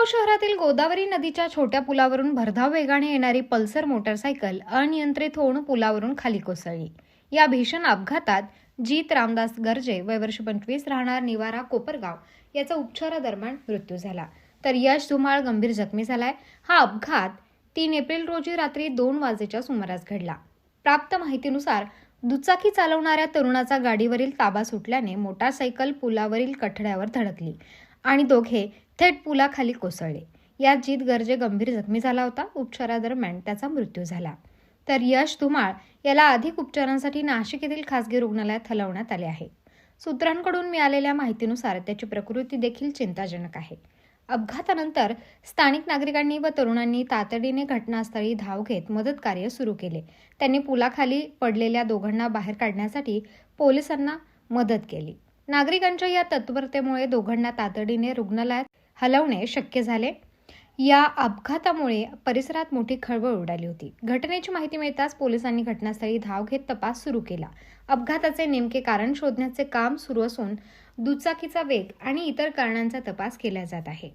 गोदावरी नदीच्या छोट्या पुलावरून भरधाव वेगाने येणारी पल्सर मोटरसायकल अनियंत्रित होऊन पुलावरून खाली कोसळली. या भीषण अपघातात जीत रामदास गर्जे वय वर्ष पंचवीस राहणार निवारा कोपरगाव याचा उपचारादरम्यान मृत्यू झाला. तर यश धुमाळ गंभीर जखमी झालाय. हा अपघात तीन एप्रिल रोजी रात्री दोन वाजेच्या सुमारास घडला. प्राप्त माहितीनुसार दुचाकी चालवणाऱ्या तरुणाचा गाडीवरील ताबा सुटल्याने मोटारसायकल पुलावरील कठड्यावर धडकली आणि दोघे थेट पुलाखाली कोसळले. यात जीत गर्जे गंभीर जखमी झाला होता. उपचारादरम्यान त्याचा मृत्यू झाला. तर यश धुमाळ याला अधिक उपचारांसाठी नाशिक येथील खासगी रुग्णालयात हलवण्यात आले आहे. सूत्रांकडून मिळालेल्या माहितीनुसार त्याची प्रकृती देखील चिंताजनक आहे. अपघातानंतर स्थानिक नागरिकांनी व तरुणांनी तातडीने घटनास्थळी धाव घेत मदत कार्य सुरू केले. त्यांनी पुलाखाली पडलेल्या दोघांना बाहेर काढण्यासाठी पोलिसांना मदत केली. नागरिकांच्या या तत्परतेमुळे दोघांना तातडीने रुग्णालयात हलवणे शक्य झाले. या अपघातामुळे परिसरात मोठी खळबळ उडाली होती. घटनेची माहिती मिळताच पोलिसांनी घटनास्थळी धाव घेत तपास सुरू केला. अपघाताचे नेमके कारण शोधण्याचे काम सुरू असून दुचाकीचा वेग आणि इतर कारणांचा तपास केला जात आहे.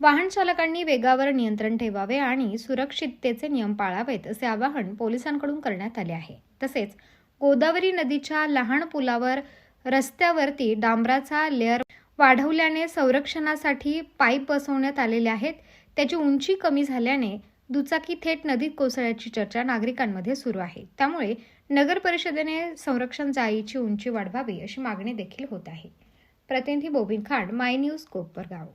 वाहन चालकांनी वेगावर नियंत्रण ठेवावे आणि सुरक्षिततेचे नियम पाळावेत असे आवाहन पोलिसांकडून करण्यात आले आहे. तसेच गोदावरी नदीच्या लहान पुलावर रस्त्यावरती डांबराचा लेअर वाढवल्याने संरक्षणासाठी पाईप बसवण्यात आलेले आहेत. त्याची उंची कमी झाल्याने दुचाकी थेट नदीत कोसळ्याची चर्चा नागरिकांमध्ये सुरू आहे. त्यामुळे नगर परिषदेने संरक्षण जाळीची उंची वाढवावी अशी मागणी देखील होत आहे. प्रतिनिधी बोबिन खांड माय न्यूज कोपरगाव.